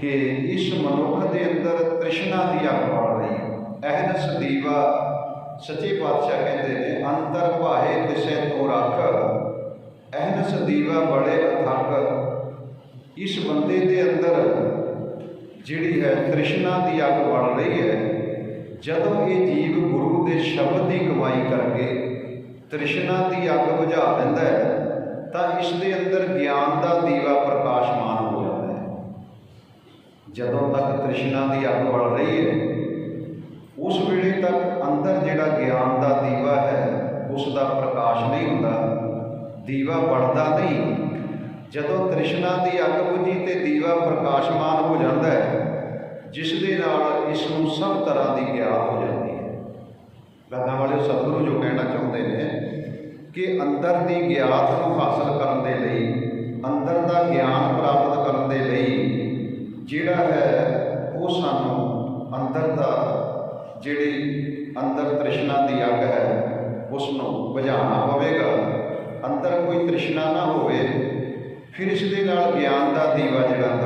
ਕਿ ਇਸ ਮਨੁੱਖ ਦੇ ਅੰਦਰ ਤ੍ਰਿਸ਼ਨਾ ਦੀ ਅੱਗ ਬਲ ਰਹੀ ਹੈ। ਅਹਨਸ ਸਦੀਵਾ ਸੱਚੇ ਪਾਤਸ਼ਾਹ ਕਹਿੰਦੇ ਨੇ, ਅੰਤਰ ਭਾਏ ਤਿਸੈ ਤੋਂ ਰੱਖ। ਅਹਨਸ ਸਦੀਵਾ ਬੜੇ ਅਥੱਕ। ਇਸ ਬੰਦੇ ਦੇ ਅੰਦਰ ਜਿਹੜੀ ਹੈ ਤ੍ਰਿਸ਼ਨਾ ਦੀ ਅੱਗ ਬਲ ਰਹੀ ਹੈ, ਜਦੋਂ ਇਹ ਜੀਵ ਗੁਰੂ ਦੇ ਸ਼ਬਦ ਦੀ ਗਵਾਹੀ ਕਰਕੇ ਤ੍ਰਿਸ਼ਨਾ ਦੀ ਅੱਗ ਬੁਝਾ ਲੈਂਦਾ ਹੈ, ਤਾਂ ਇਸ ਦੇ ਅੰਦਰ ਗਿਆਨ ਦਾ ਦੀਵਾ ਪ੍ਰਕਾਸ਼ਮਾਨ ਹੋ ਜਾਂਦਾ ਹੈ ਜਦੋਂ ਤੱਕ ਤ੍ਰਿਸ਼ਨਾ ਦੀ ਅੱਗ ਬਲ ਰਹੀ ਹੈ, ਉਸ ਵੇਲੇ ਤੱਕ ਅੰਦਰ ਜਿਹੜਾ ਗਿਆਨ ਦਾ ਦੀਵਾ ਹੈ, ਉਸ ਦਾ ਪ੍ਰਕਾਸ਼ ਨਹੀਂ ਹੁੰਦਾ। ਦੀਵਾ ਬਲਦਾ ਨਹੀਂ। ਜਦੋਂ ਤ੍ਰਿਸ਼ਨਾ ਦੀ ਅੱਗ ਬੁਝੀ ਤੇ ਦੀਵਾ ਪ੍ਰਕਾਸ਼ਮਾਨ ਹੋ ਜਾਂਦਾ ਹੈ, ਜਿਸ ਦੇ ਨਾਲ ਇਸ ਨੂੰ ਸਭ ਤਰ੍ਹਾਂ ਦੀ ਗਿਆਨ ਹੋ ਜਾਂਦੀ ਹੈ। ਗੱਦਾਂ ਵਾਲੇ ਸਤਿਗੁਰੂ ਜੋ ਕਹਿਣਾ ਚਾਹੁੰਦੇ ਨੇ ਕਿ ਅੰਦਰ ਦੀ ਗਿਆਤ ਨੂੰ ਹਾਸਲ ਕਰਨ ਦੇ ਲਈ ਜਿਹੜਾ ਹੈ, ਉਹ ਸਾਨੂੰ ਅੰਦਰ ਦਾ ਜਿਹੜੀ ਅੰਦਰ ਤ੍ਰਿਸ਼ਨਾ ਦੀ ਅੱਗ ਹੈ ਉਸ ਨੂੰ ਬੁਝਾਉਣਾ ਪਵੇਗਾ। ਅੰਦਰ ਕੋਈ ਤ੍ਰਿਸ਼ਨਾ ਨਾ ਹੋਵੇ, ਫਿਰ ਇਸ ਦੇ ਨਾਲ ਗਿਆਨ ਦਾ ਦੀਵਾ ਜਿਹੜਾ